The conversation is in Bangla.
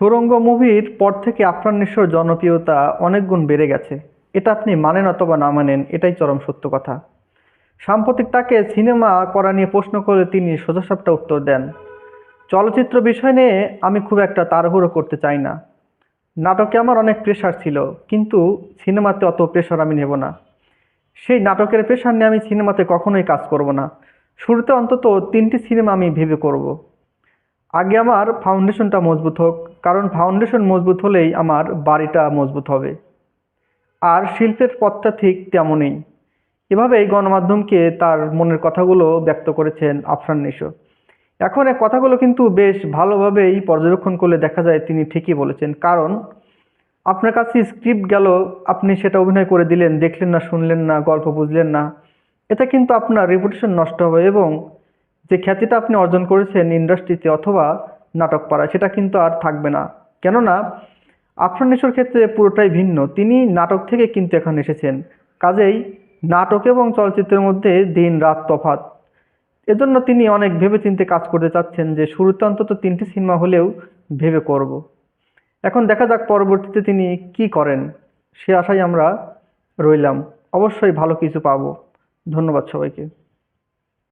সুড়ঙ্গ মুভির পর থেকে আফরান নিশোর জনপ্রিয়তা অনেক গুণ বেড়ে গেছে। এটা আপনি মানেন অথবা না মানেন, এটাই চরম সত্য কথা। সাম্প্রতিক তাকে সিনেমা করা নিয়ে প্রশ্ন করলে তিনি সোজাসাপটা উত্তর দেন, চলচ্চিত্র বিষয় নিয়ে আমি খুব একটা তাড়াহুড়ো করতে চাই না। নাটকে আমার অনেক প্রেশার ছিল, কিন্তু সিনেমাতে অত প্রেশার আমি নেব না। সেই নাটকের প্রেশার নিয়ে আমি সিনেমাতে কখনোই কাজ করব না। শুরুতে অন্তত তিনটি সিনেমা আমি ভেবে করব। আগে আমার ফাউন্ডেশনটা মজবুত হোক, কারণ ফাউন্ডেশন মজবুত হলেই আমার বাড়িটা মজবুত হবে। আর শিল্পের পথটা ঠিক তেমনই। এভাবেই গণমাধ্যমকে তার মনের কথাগুলো ব্যক্ত করেছেন আফরান নিশো। এখন এই কথাগুলো কিন্তু বেশ ভালোভাবেই পর্যবেক্ষণ করলে দেখা যায় তিনি ঠিকই বলেছেন, কারণ আপনার কাছে স্ক্রিপ্ট গেল, আপনি সেটা অভিনয় করে দিলেন, দেখলেন না, শুনলেন না, গল্প বুঝলেন না এটা কিন্তু আপনার রেপুটেশন নষ্ট হবে এবং যে খ্যাতিটা আপনি অর্জন করেছেন ইন্ডাস্ট্রিতে অথবা নাটক পাড়ায় সেটা কিন্তু আর থাকবে না। কেননা আফরান নিশোর ক্ষেত্রে পুরোটাই ভিন্ন। তিনি নাটক থেকে কিন্তু এখানে এসেছেন। কাজেই নাটক এবং চলচ্চিত্রের মধ্যে দিন, রাত তফাৎ। এজন্য তিনি অনেক ভেবেচিন্তে কাজ করতে চাচ্ছেন যে শুরুতে অন্তত তিনটি সিনেমা হলেও ভেবে করব। এখন দেখা যাক পরবর্তীতে তিনি কি করেন, সে আশাই আমরা রইলাম। অবশ্যই ভালো কিছু পাবো। ধন্যবাদ সবাইকে।